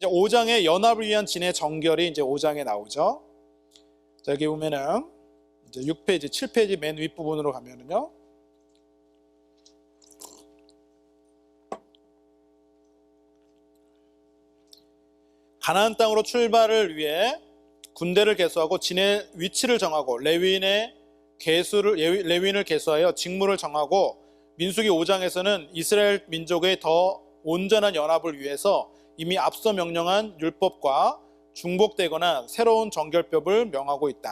이제 5장의 연합을 위한 진의 정결이 이제 5장에 나오죠. 자, 여기 보면은 이제 6페이지, 7페이지 맨 윗부분으로 가면은요. 가나안 땅으로 출발을 위해 군대를 개수하고 진의 위치를 정하고 레위인의 개수를 레위- 레위인을 개수하여 직무를 정하고 민수기 5장에서는 이스라엘 민족의 더 온전한 연합을 위해서 이미 앞서 명령한 율법과 중복되거나 새로운 정결법을 명하고 있다.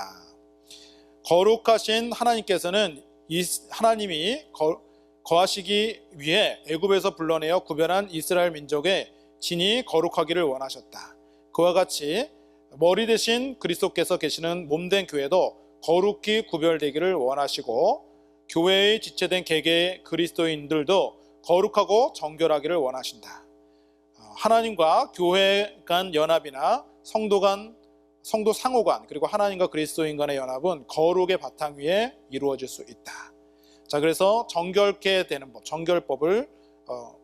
거룩하신 하나님께서는 이 하나님이 거, 거하시기 위해 애굽에서 불러내어 구별한 이스라엘 민족의 진이 거룩하기를 원하셨다. 그와 같이 머리 대신 그리스도께서 계시는 몸된 교회도 거룩히 구별되기를 원하시고 교회의 지체된 개개의 그리스도인들도 거룩하고 정결하기를 원하신다. 어, 하나님과 교회 간 연합이나 성도 간 성도 상호 간 그리고 하나님과 그리스도인 간의 연합은 거룩의 바탕 위에 이루어질 수 있다. 자, 그래서 정결케 되는 법, 정결법을 어,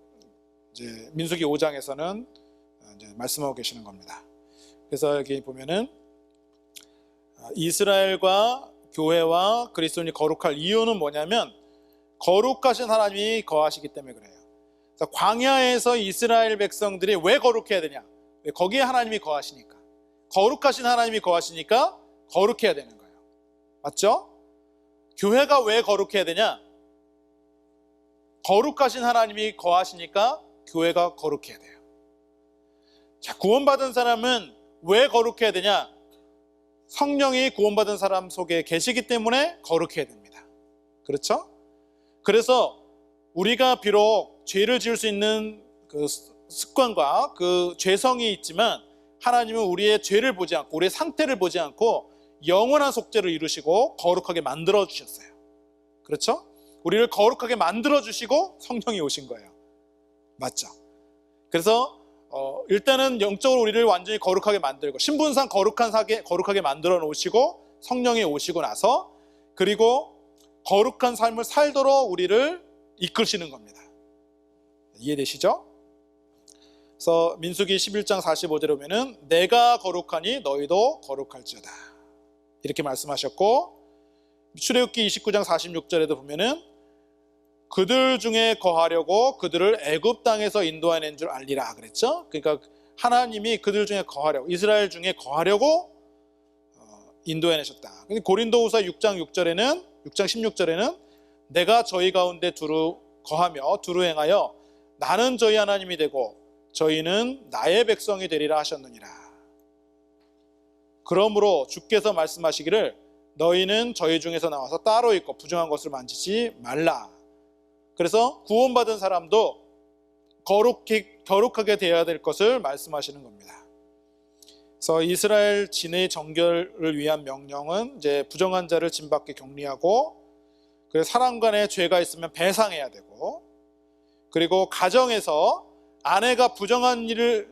이제 민수기 5장에서는 이제 말씀하고 계시는 겁니다. 그래서 여기 보면은 아, 이스라엘과 교회와 그리스도인이 거룩할 이유는 뭐냐면 거룩하신 하나님이 거하시기 때문에 그래요. 광야에서 이스라엘 백성들이 왜 거룩해야 되냐? 왜 거기에 하나님이 거하시니까. 거룩하신 하나님이 거하시니까 거룩해야 되는 거예요. 맞죠? 교회가 왜 거룩해야 되냐? 거룩하신 하나님이 거하시니까 교회가 거룩해야 돼요. 자, 구원받은 사람은 왜 거룩해야 되냐? 성령이 구원받은 사람 속에 계시기 때문에 거룩해야 됩니다. 그렇죠? 그래서 우리가 비록 죄를 지을 수 있는 그 습관과 그 죄성이 있지만 하나님은 우리의 죄를 보지 않고 우리의 상태를 보지 않고 영원한 속죄를 이루시고 거룩하게 만들어 주셨어요. 그렇죠? 우리를 거룩하게 만들어 주시고 성령이 오신 거예요. 맞죠? 그래서 어, 일단은 영적으로 우리를 완전히 거룩하게 만들고 신분상 거룩한 사게 거룩하게 만들어 놓으시고 성령이 오시고 나서 그리고 거룩한 삶을 살도록 우리를 이끌시는 겁니다. 이해되시죠? 그래서 민수기 11장 45절에 보면은 내가 거룩하니 너희도 거룩할지어다. 이렇게 말씀하셨고 출애굽기 29장 46절에도 보면은 그들 중에 거하려고 그들을 애굽 땅에서 인도해낸 줄 알리라 그랬죠. 그러니까 하나님이 그들 중에 거하려고 이스라엘 중에 거하려고 어, 인도해내셨다. 고린도후서 6장 6절에는 6장 16절에는 내가 저희 가운데 두루 거하며 두루 행하여 나는 저희 하나님이 되고 저희는 나의 백성이 되리라 하셨느니라. 그러므로 주께서 말씀하시기를 너희는 저희 중에서 나와서 따로 있고 부정한 것을 만지지 말라. 그래서 구원받은 사람도 거룩히, 거룩하게 되어야 될 것을 말씀하시는 겁니다. 그래서 이스라엘 진의 정결을 위한 명령은 이제 부정한 자를 진받게 격리하고 그래서 사람 간에 죄가 있으면 배상해야 되고 그리고 가정에서 아내가 부정한 일을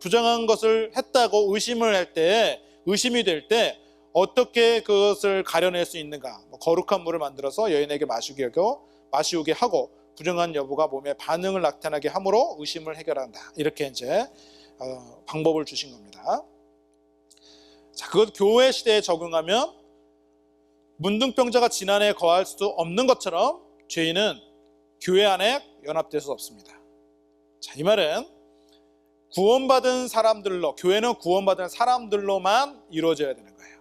부정한 것을 했다고 의심을 할 때 의심이 될 때 어떻게 그것을 가려낼 수 있는가? 뭐 거룩한 물을 만들어서 여인에게 마시게 하고 마시우게 하고 부정한 여부가 몸에 반응을 나타나게 함으로 의심을 해결한다. 이렇게 이제 어, 방법을 주신 겁니다. 자, 그것 교회 시대에 적용하면 문둥병자가 지난해 거할 수 없는 것처럼 죄인은 교회 안에 연합될 수 없습니다. 자, 이 말은 구원받은 사람들로 교회는 구원받은 사람들로만 이루어져야 되는 거예요.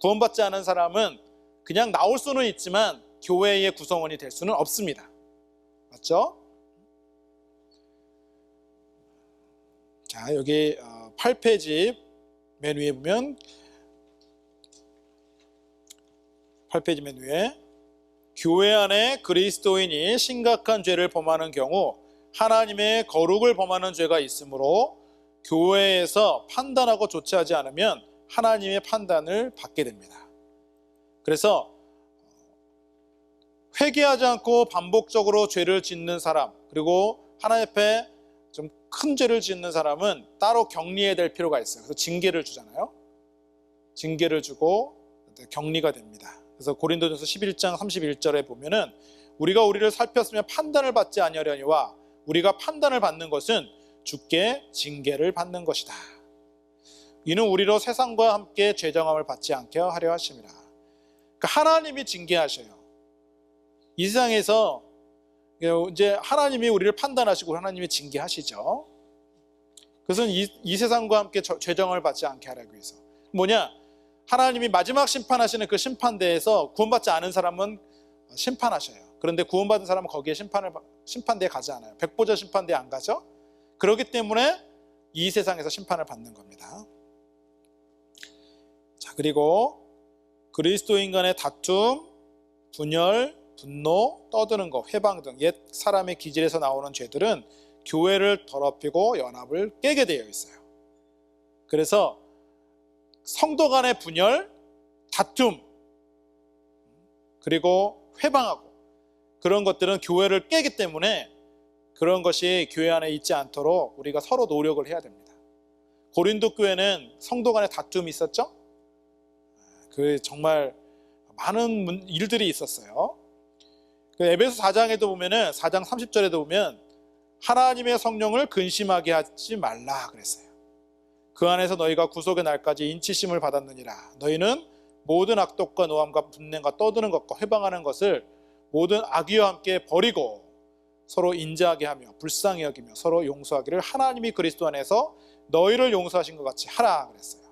구원받지 않은 사람은 그냥 나올 수는 있지만 교회의 구성원이 될 수는 없습니다. 맞죠? 자, 여기 8페이지 맨 위에 보면 8페이지 맨 위에 교회 안에 그리스도인이 심각한 죄를 범하는 경우 하나님의 거룩을 범하는 죄가 있으므로 교회에서 판단하고 조치하지 않으면 하나님의 판단을 받게 됩니다. 그래서 회개하지 않고 반복적으로 죄를 짓는 사람 그리고 하나님 앞에 좀 큰 죄를 짓는 사람은 따로 격리해야 될 필요가 있어요. 그래서 징계를 주잖아요. 징계를 주고 격리가 됩니다. 그래서 고린도전서 11장 31절에 보면은 우리가 우리를 살폈으면 판단을 받지 아니하려니와 우리가 판단을 받는 것은 죽게 징계를 받는 것이다. 이는 우리로 세상과 함께 죄정함을 받지 않게 하려 하심이라. 그러니까 하나님이 징계하셔요. 이 세상에서 이제 하나님이 우리를 판단하시고 하나님이 징계하시죠. 그것은 이, 이 세상과 함께 저- 죄정을 받지 않게 하라고 해서 뭐냐? 하나님이 마지막 심판하시는 그 심판대에서 구원받지 않은 사람은 심판하셔요. 그런데 구원받은 사람은 거기에 심판을 받- 심판대에 가지 않아요. 백보자 심판대에 안 가죠. 그렇기 때문에 이 세상에서 심판을 받는 겁니다. 자 그리고 그리스도인 간의 다툼, 분열, 분노, 떠드는 것, 회방 등 옛 사람의 기질에서 나오는 죄들은 교회를 더럽히고 연합을 깨게 되어 있어요. 그래서 성도 간의 분열, 다툼, 그리고 회방하고 그런 것들은 교회를 깨기 때문에 그런 것이 교회 안에 있지 않도록 우리가 서로 노력을 해야 됩니다. 고린도 교회는 성도 간의 다툼이 있었죠? 그 정말 많은 문- 일들이 있었어요. 그 에베소 4장에도 보면은 4장 30절에도 보면 하나님의 성령을 근심하게 하지 말라 그랬어요. 그 안에서 너희가 구속의 날까지 인치심을 받았느니라. 너희는 모든 악독과 노함과 분냄과 떠드는 것과 회방하는 것을 모든 악의와 함께 버리고 서로 인자하게 하며 불쌍히 여기며 서로 용서하기를 하나님이 그리스도 안에서 너희를 용서하신 것 같이 하라 그랬어요.